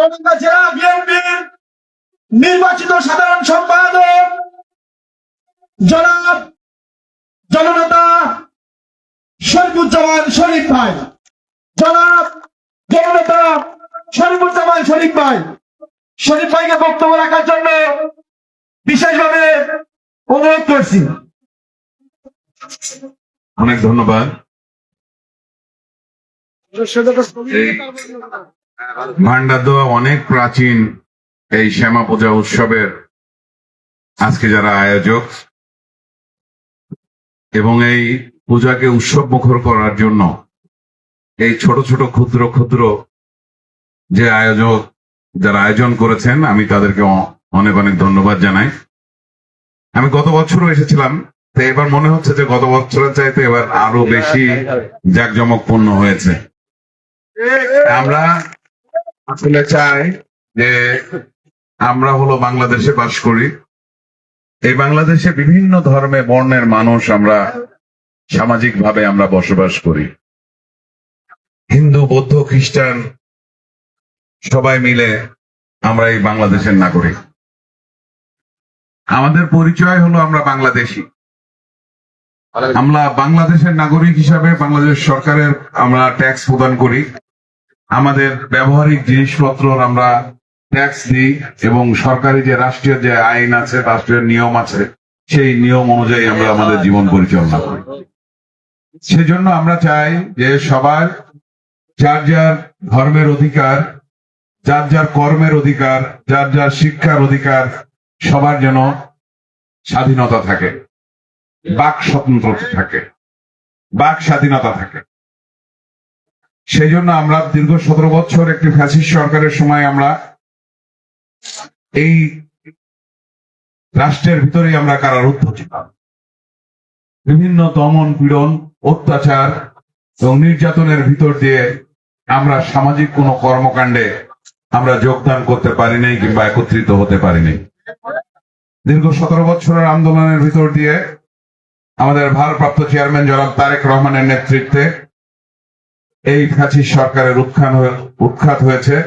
চৌরাঙ্গা জেলা বিএনপির নির্বাচিত সাধারণ সম্পাদক জনাব জননেতা শরীফুজ্জামান শরীফ ভাই। জনাব জননেতা শরীফুজ্জামান শরীফ ভাই। শরীফ ভাইকে বক্তব্য রাখার জন্য বিশেষভাবে অনুরোধ করছি। অনেক ধন্যবাদ। ভান্ডার দেওয়া অনেক প্রাচীন এই শ্যামা পূজা উৎসবের আজকে যারা আয়োজক এবং এই পূজাকে উৎসব মুখর করার জন্য এই ছোট ছোট ক্ষুদ্র ক্ষুদ্র যে আয়োজক যারা আয়োজন করেছেন, আমি তাদেরকে অনেক অনেক ধন্যবাদ জানাই। আমি গত বছরও এসেছিলাম, তো এবার মনে হচ্ছে যে গত বছরের চাইতে এবার আরও বেশি জাঁকজমকপূর্ণ হয়েছে। আমরা আসলে চাই যে আমরা হলো বাংলাদেশে বাস করি। এই বাংলাদেশে বিভিন্ন ধর্মে বর্ণের মানুষ আমরা সামাজিক ভাবে আমরা বসবাস করি। হিন্দু, বৌদ্ধ, খ্রিস্টান সবাই মিলে আমরা এই বাংলাদেশের নাগরিক। আমাদের পরিচয় হলো আমরা বাংলাদেশি। আমরা বাংলাদেশের নাগরিক হিসাবে বাংলাদেশ সরকারের আমরা ট্যাক্স প্রদান করি। আমাদের ব্যবহারিক জিনিসপত্র আমরা ট্যাক্স দিই এবং সরকারি যে রাষ্ট্রীয় যে আইন আছে, রাষ্ট্রীয় নিয়ম আছে, সেই নিয়ম অনুযায়ী আমরা আমাদের জীবন পরিচালনা করি। সেজন্য আমরা চাই যে সবার যার যার ধর্মের অধিকার, যার যার কর্মের অধিকার, যার যার শিক্ষার অধিকার, সবার যেন স্বাধীনতা থাকে, বাক স্বতন্ত্রতা থাকে, বাক স্বাধীনতা থাকে। সেই জন্য আমরা দীর্ঘ সতেরো বছর একটি ফ্যাসিস্ট সরকারের সময় আমরা এই রাষ্ট্রের ভিতরেই আমরা কারারুদ্ধ ছিলাম। বিভিন্ন দমন পীড়ন, অত্যাচার এবং নির্যাতনের ভিতর দিয়ে আমরা সামাজিক কোনো কর্মকাণ্ডে আমরা যোগদান করতে পারি নাই কিংবা একত্রিত হতে পারিনি। দীর্ঘ সতেরো বছরের আন্দোলনের ভিতর দিয়ে আমাদের ভারপ্রাপ্ত চেয়ারম্যান জনাব তারেক রহমানের নেতৃত্বে এই ফ্যাসিস সরকারের হয়ে- উৎখাত হয়েছে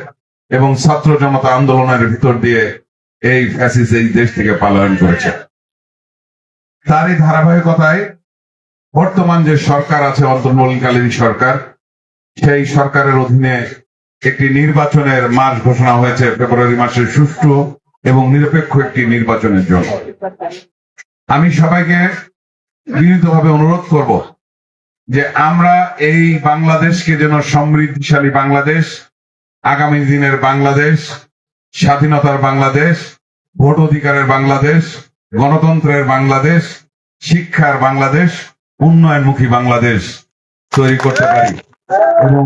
এবং ছাত্র জনতা আন্দোলনের ভিতর দিয়ে এই ফ্যাসিস এই দেশ থেকে পালায়ন করেছে। তারই ধারাবাহিকতায় বর্তমান যে সরকার আছে অন্তর্বলীকালীন সরকার, সেই সরকারের অধীনে একটি নির্বাচনের মাস ঘোষণা হয়েছে, ফেব্রুয়ারি মাসের সুষ্ঠু এবং নিরপেক্ষ একটি নির্বাচনের জন্য। আমি সবাইকে বিনীতভাবে অনুরোধ করব যে আমরা এই বাংলাদেশকে যেন সমৃদ্ধিশালী বাংলাদেশ, আগামী দিনের বাংলাদেশ, স্বাধীনতার বাংলাদেশ, ভোট অধিকারের বাংলাদেশ, গণতন্ত্রের বাংলাদেশ, শিক্ষার বাংলাদেশ, উন্নয়নমুখী বাংলাদেশ তৈরি করতে পারি। এবং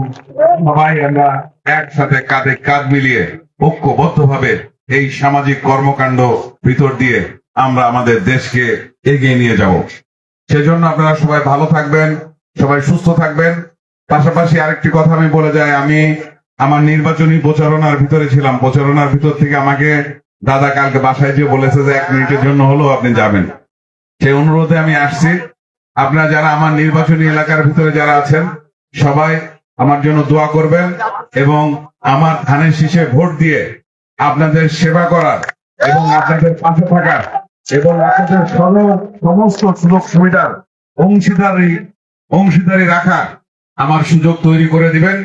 সবাই আমরা একসাথে কাঁধে কাঁধ মিলিয়ে ঐক্যবদ্ধভাবে এই সামাজিক কর্মকাণ্ড ভিতর দিয়ে আমরা আমাদের দেশকে এগিয়ে নিয়ে যাব। সেজন্য আপনারা সবাই ভালো থাকবেন। সবাই সুস্থ থাকবেন। পাশাপাশি আরেকটি কথা আমি বলে যাই, আমি আমার নির্বাচনী প্রচারণার ভিতরে ছিলাম। প্রচারণার ভিতর থেকে আমাকে দাদা কালকে বাসায় যে বলেছে যে, এক মিনিটের জন্য হলেও আপনি যাবেন। সেই অনুরোধে আমি আসছি। আপনারা যারা আমার নির্বাচনী এলাকার ভিতরে যারা আছেন, সবাই আমার জন্য দোয়া করবেন এবং আমার ধানের শীষে ভোট দিয়ে আপনাদের সেবা করার এবং আপনাদের পাশে থাকার এবং আপনাদের সমস্ত সুযোগ সুবিধার অংশীদারি অংশীদারি রাখা আমার সুযোগ তৈরি করে দিবেন।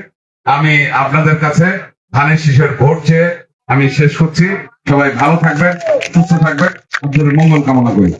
আমি আপনাদের কাছে ধানের শীষের ভোট চেয়ে আমি শেষ করছি। সবাই ভালো থাকবেন, সুস্থ থাকবেন। আপনাদের মঙ্গল কামনা করি।